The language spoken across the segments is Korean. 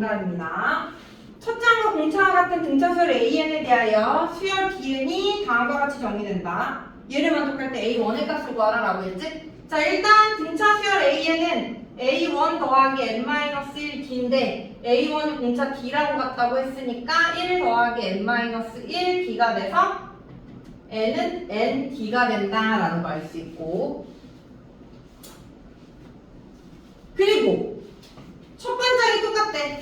정답입니다. 첫 장과 공차와 같은 등차수열 AN에 대하여 수열 기은이 다음과 같이 정의된다. 얘를 만족할 때 A1의 값을 구하라라고 했지? 자 일단 등차수열 AN은 A1 더하기 N-1 D인데 A1이 공차 D라고 같다고 했으니까 1 더하기 N-1 D가 돼서 N은 ND가 된다라는 걸 알 수 있고 그리고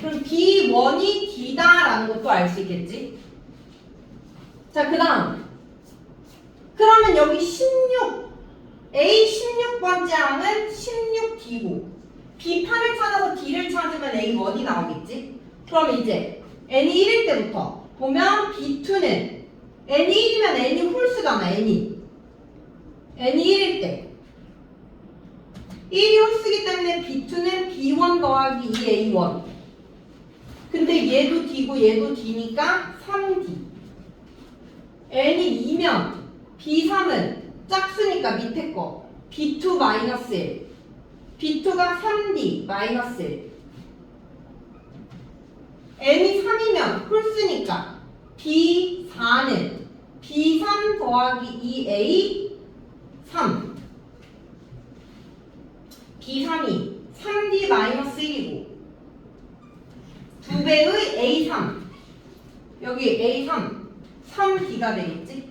그럼 B1이 D다라는 것도 알 수 있겠지? 자, 그 다음. 그러면 여기 16, A 16번째 항은 16D고, B8을 찾아서 D를 찾으면 A1이 나오겠지? 그럼 이제 N이 1일 때부터 보면 B2는 N이 1이면 N이 홀수잖아, N이. N이 1일 때. 1이 홀수기 때문에 B2는 B1 더하기 2A1. 근데 얘도 D고 얘도 D니까 3D. N이 2면 B3은 짝수니까 밑에 거 B2 마이너스 1. B2가 3D 마이너스 1. N이 3이면 홀수니까 B4는 B3 더하기 2A 3. B3이 3D 마이너스 1이고 두 배의 A3 여기 A3 3D가 되겠지?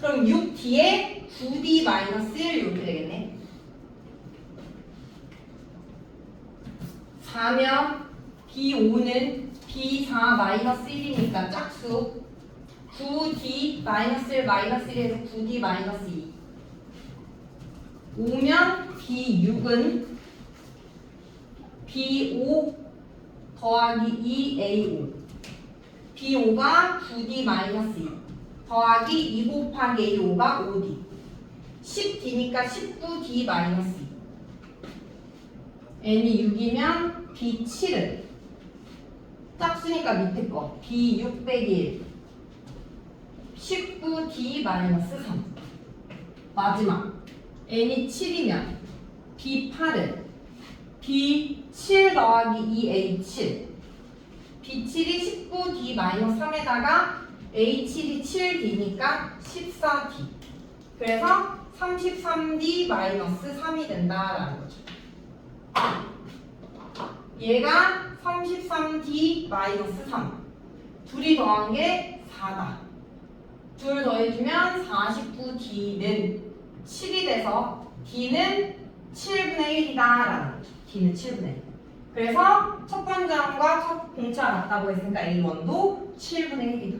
그럼 6D에 9D 마이너스 1 이렇게 되겠네. 4면 B5는 B4 마이너스 1이니까 짝수. 9D 마이너스 1 마이너스 1에서 9D 마이너스 2 5면 B6은 B5 더하기 2A5 B5가 9D 마이너스 2 더하기 2 곱하기 A5가 5D 10D니까 19D 마이너스 2 N이 6이면 B7은 짝수니까 밑에 거. B6 빼기 1 19D 마이너스 3 마지막. n이 7이면 b8은 b7 더하기 2a7 b7이 19d 마이너스 3에다가 a7이 7d니까 14d 그래서 33d 마이너스 3이 된다라는 거죠. 얘가 33d 마이너스 3 둘이 더한 게 4다. 둘 더해주면 49d는 7이 돼서 D는 7분의 1이다 라는 거죠. D는 7분의 1. 그래서 첫 번째함과 첫 공차가 같다고 했으니까 A1도 7분의 1이다.